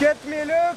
Gitmeyelim.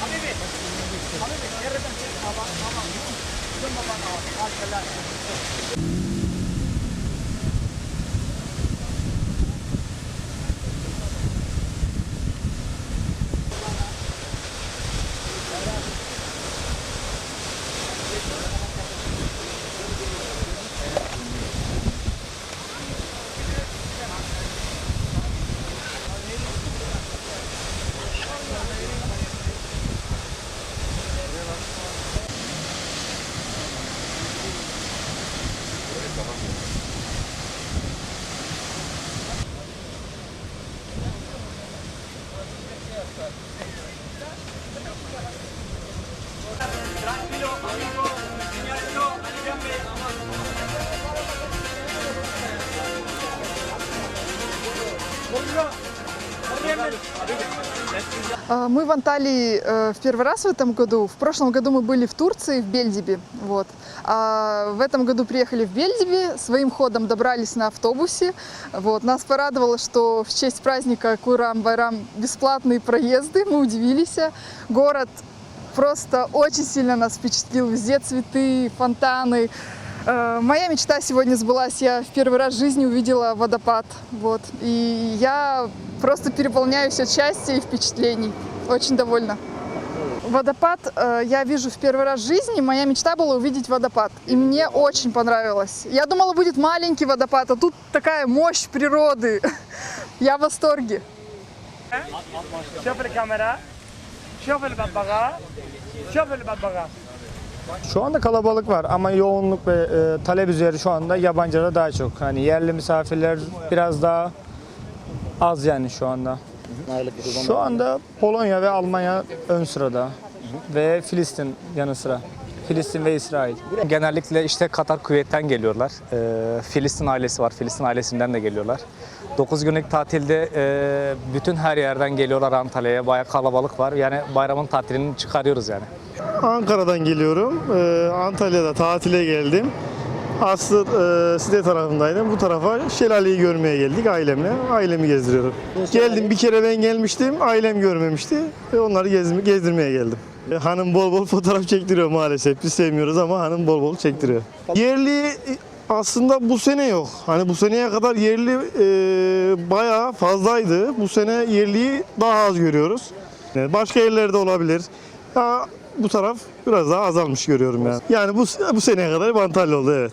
Tüketmeyelim. А, Мы в Анталии э, в первый раз в этом году. В прошлом году мы были в Турции, в Бельдибе. Вот. А в этом году приехали в Бельдибе, своим ходом добрались на автобусе. Вот. Нас порадовало, что в честь праздника Курам-Байрам бесплатные проезды. Мы удивились. Город просто очень сильно нас впечатлил. Везде цветы, фонтаны. Э, Моя мечта сегодня сбылась. Я в первый раз в жизни увидела водопад. Вот. И я просто переполняюсь от счастья и впечатлений. Очень довольна. Водопад э, я вижу в первый раз в жизни. Моя мечта была увидеть водопад. И мне очень понравилось. Я думала, будет маленький водопад, а тут такая мощь природы. Я в восторге. شوف الكاميرا شوف الببغاء شوف الببغاء Şu anda kalabalık var ama yoğunluk ve e, talep üzeri şu anda yabancılara daha çok. Hani yerli misafirler biraz daha az yani şu anda. Şu anda Polonya ve Almanya ön sırada ve Filistin yanı sıra. Filistin ve İsrail. Genellikle işte Katar, Küveyt'ten geliyorlar. Ee, Filistin ailesi var. Filistin ailesinden de geliyorlar. 9 günlük tatilde e, bütün her yerden geliyorlar Antalya'ya. Bayağı kalabalık var. Yani bayramın tatilini çıkarıyoruz yani. Ankara'dan geliyorum. Ee, Antalya'da tatile geldim. Aslı e, Side tarafındaydım. Bu tarafa şelaleyi görmeye geldik ailemle. Ailemi gezdiriyorum. Geldim bir kere ben gelmiştim. Ailem görmemişti. Ve onları gezme- gezdirmeye geldim. E, hanım bol bol fotoğraf çektiriyor maalesef. Biz sevmiyoruz ama hanım bol bol çektiriyor. Yerli e, aslında bu sene yok. Hani bu seneye kadar yerli e, bayağı fazlaydı. Bu sene yerliyi daha az görüyoruz. Yani Başka yerlerde olabilir. Ya bu taraf biraz daha azalmış görüyorum yani. Yani bu bu seneye kadar hep Antalya oldu evet.